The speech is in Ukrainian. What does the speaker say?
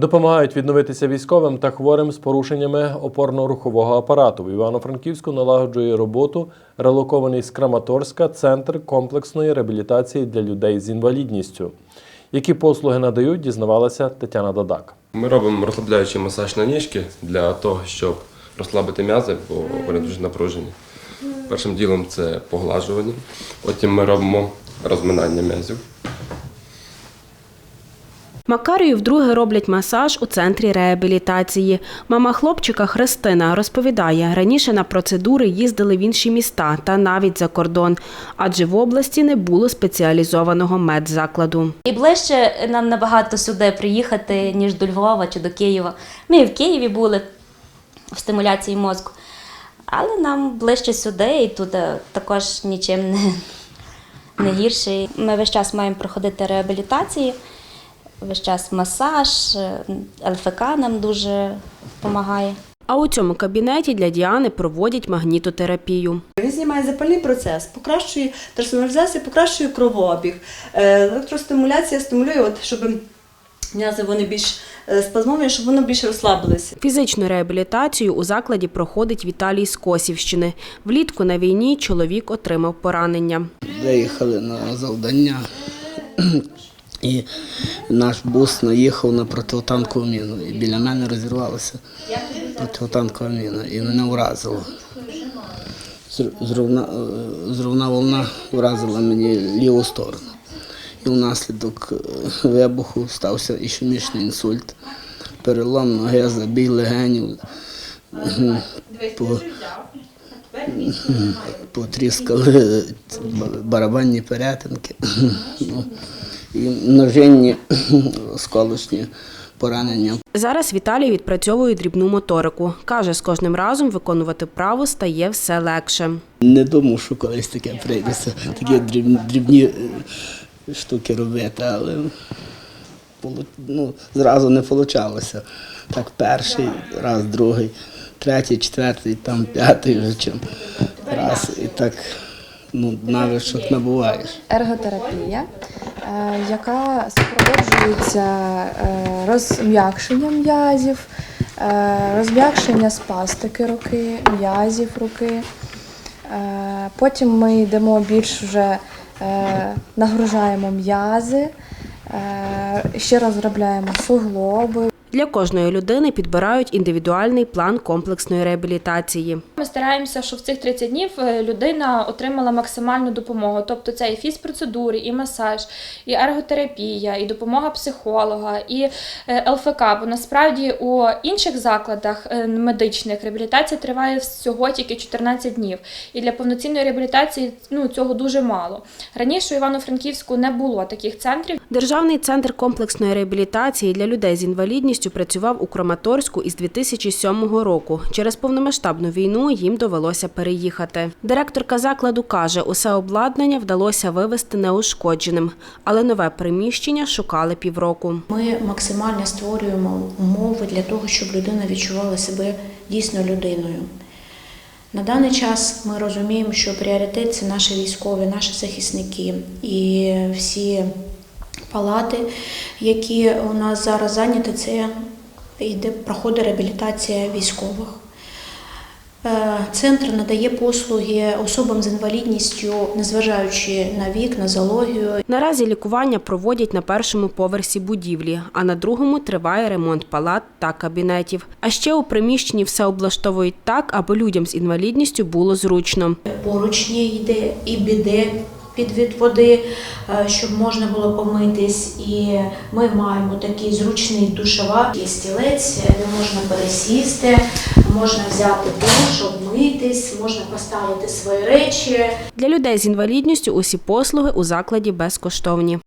Допомагають відновитися військовим та хворим з порушеннями опорно-рухового апарату. В Івано-Франківську налагоджує роботу релокований з Краматорська центр комплексної реабілітації для людей з інвалідністю. Які послуги надають, дізнавалася Тетяна Дадак. Ми робимо розслабляючий масаж на ніжки для того, щоб розслабити м'язи, бо вони дуже напружені. Першим ділом це поглажування, потім ми робимо розминання м'язів. Макарію вдруге роблять масаж у центрі реабілітації. Мама хлопчика Христина розповідає, раніше на процедури їздили в інші міста та навіть за кордон, адже в області не було спеціалізованого медзакладу. І ближче нам набагато сюди приїхати, ніж до Львова чи до Києва. Ми в Києві були в стимуляції мозку, але нам ближче сюди, і тут е, також нічим не, не гірше. Ми весь час маємо проходити реабілітації, весь час масаж, е, ЛФК нам дуже допомагає. А у цьому кабінеті для Діани проводять магнітотерапію. Він знімає запальний процес, покращує трансформалізацію, покращує кровообіг. Е, Електростимуляція стимулює, от, щоб м'язи вони більш е, спазмовані, щоб вони більш розслабилися. Фізичну реабілітацію у закладі проходить Віталій з Косівщини. Влітку на війні чоловік отримав поранення. Виїхали на завдання, і наш бус наїхав на протитанкову міну. І біля мене розірвалася протитанкова міна і мене вразило. Зр- Зривна, е, волна вразила мені ліву сторону. І внаслідок е, вибуху стався ішемічний інсульт, перелом ноги, забій легенів. Потріскали барабанні перетинки і множинні осколочні поранення. Зараз Віталій відпрацьовує дрібну моторику. Каже, з кожним разом виконувати вправу стає все легше. Не думав, що колись таке прийдеться, такі дрібні, дрібні е, штуки робити, але ну, зразу не вийшло. Так перший, раз, другий, третій, четвертий, там п'ятий вже чим. Раз і так ну, навичок набуваєш. ерготерапія, яка супроводжується е, розм'якшенням м'язів, е, розм'якшення спастики руки, м'язів руки. Е, Потім ми йдемо більш вже е, нагружаємо м'язи, е, ще розробляємо суглоби, Для кожної людини підбирають індивідуальний план комплексної реабілітації. Ми стараємося, щоб в цих 30 днів е, людина отримала максимальну допомогу. Тобто це і фізпроцедури, і масаж, і ерготерапія, і допомога психолога, і е, ЛФК. Бо насправді у інших закладах е, медичних реабілітація триває всього тільки 14 днів. І для повноцінної реабілітації ну, цього дуже мало. Раніше у Івано-Франківську не було таких центрів. Державний центр комплексної реабілітації для людей з інвалідністю працював у Краматорську із 2007 року. Через повномасштабну війну їм довелося переїхати. Директорка закладу каже, усе обладнання вдалося вивезти неушкодженим, але нове приміщення шукали півроку. Ми максимально створюємо умови для того, щоб людина відчувала себе дійсно людиною. На даний час ми розуміємо, що пріоритет це наші військові, наші захисники і всі палати, які у нас зараз зайняті, це йде проходить реабілітація військових. Е, Центр надає послуги особам з інвалідністю, незважаючи на вік, на зоологію Наразі лікування проводять на першому поверсі будівлі, а на другому триває ремонт палат та кабінетів. А ще у приміщенні все облаштовують так, аби людям з інвалідністю було зручно. поручні йде і біде підвід води, е, щоб можна було помитись. І ми маємо такий зручний душова, є стілець, де можна пересісти, можна взяти душ, обмитись, можна поставити свої речі. Для людей з інвалідністю усі послуги у закладі безкоштовні.